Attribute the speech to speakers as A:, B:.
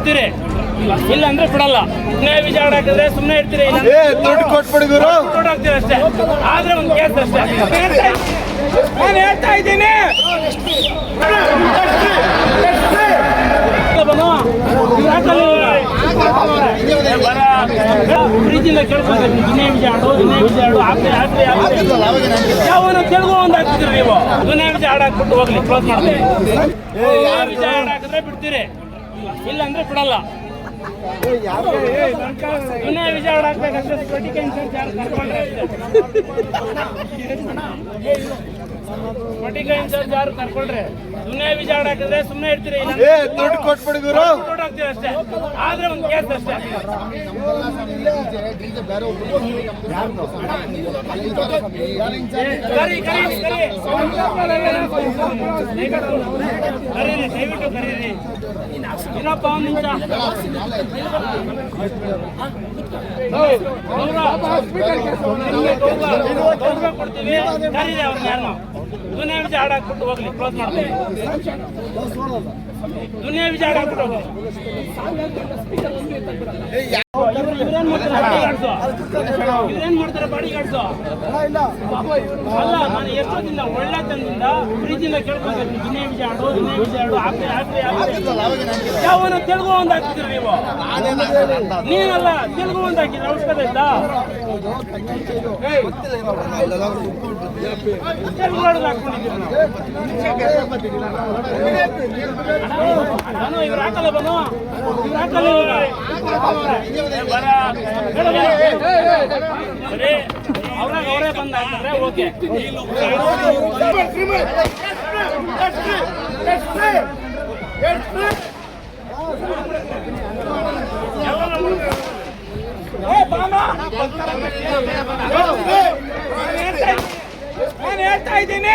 A: ಬಿಡ್ತೀರಿ? ಇಲ್ಲ ಅಂದ್ರೆ ಬಿಡಲ್ಲ. ಸುಮ್ಮನೆ ವಿಜಯ ಹಾಕಿದ್ರೆ ಸುಮ್ಮನೆ ಇರ್ತೀರಿ.
B: ದುಡ್ಡು ಕೊಟ್ಬಿಡಿದ್ರು?
A: ದುಡ್ಡು ಹಾಕ್ತೀರಿ ಅಷ್ಟೇ. ಆದ್ರೆ ಒಂದು ಕೇಸ್ ಅಷ್ಟೇ. ನಾನು ಹೇಳ್ತಾ ಇದ್ದೀನಿ. ವಿಜಯ ಆಡು ವಿಜಯ ತೆಲುಗು ಒಂದು ಹಾಕ್ತಿದ್ರಿ ನೀವು. ವಿಜಯ ಹೋಗ್ಲಿ. ಕ್ಲೋಸ್ ಮಾಡ್ತೀವಿ ದುನಿಯಾ ವಿಜಯ ಹಾಡು ಹಾಕಿದ್ರೆ ಬಿಡ್ತೀರಿ. ಇಲ್ಲ ಅಂದ್ರೆ ಬಿಡಲ್ಲ ಹಾಡು ಹಾಕ್ಬೇಕಂದ್ರೆ ಸ್ಪಟಿಕ ಇನ್ಸೂರೆನ್ಸ್ ಯಾರು ಕರ್ಕೊಂಡ್ರೆ ಯಾರು ಕರ್ಕೊಂಡ್ರೆ ದುನಿಯಾ ವಿಜಯ ಹಾಕಿದ್ರೆ ಸುಮ್ಮನೆ ಇರ್ತೀರಿ
B: ದುಡ್ಡು ಕೊಟ್ಬಿಡಿ ಗುರು.
A: ದುಡ್ಡು ಹಾಕ್ತೀರಿ ಅಷ್ಟೇ? ಆದ್ರೆ ಒಂದು ಕೇಸ್ ಅಷ್ಟೇ. ಕರಿ ಕರಿ ಕರಿ. ಕರೀರಿ ದಯವಿಟ್ಟು ಕರೀರಿ. ಏನಪ್ಪ ಒಂದು ನಿಮಿಷ. ದುನಿಯಾ ವಿಜಯ ಹಾಡು ಹಾಕ್ಬಿಟ್ಟು ಹೋಗ್ಲಿ. ಕ್ಲೋಸ್ ಮಾಡ್ತೀವಿ ದುನಿಯಾ ವಿಜಯ ಹಾಡು ಹಾಕ್ಬಿಟ್ಟು ಹೋಗ್ಲಿ ಅಲ್ಲ ನಾನು ಒಳ್ಳೆ ತಂದಿಂದ ಪ್ರೀತಿಯಿಂದ ಕೇಳ್ಕೊಬೇಕು ದುನಿಯಾ ವಿಜಯ ಆಡು ದುನಿಯಾ ವಿಜಯ ಆಡು ಆಗ್ತದೆ ಆಗ್ತದೆ ಯಾವನ ತೆಲುಗು ಒಂದು ನೀವು ನೀನಲ್ಲ ತೆಲುಗು ಒಂದು ಹಾಕಿದ್ರೆ ಅವಶ್ಯಕತೆ ಇತ್ತಾ ತೆಲುಗು ಹಾಡು ಹಾಕೊಂಡಿದ್ದೀವಿ ನಾವು ನಾನು ಇವ್ರು ಹಾಕಲ್ಲ ಬನು ಇವ್ರು ಹಾಕಲ್ಲ ಬರ ಅವರೇ ಬಂದು ಓಕೆ ನಾನು ಹೇಳ್ತಾ ಇದ್ದೀನಿ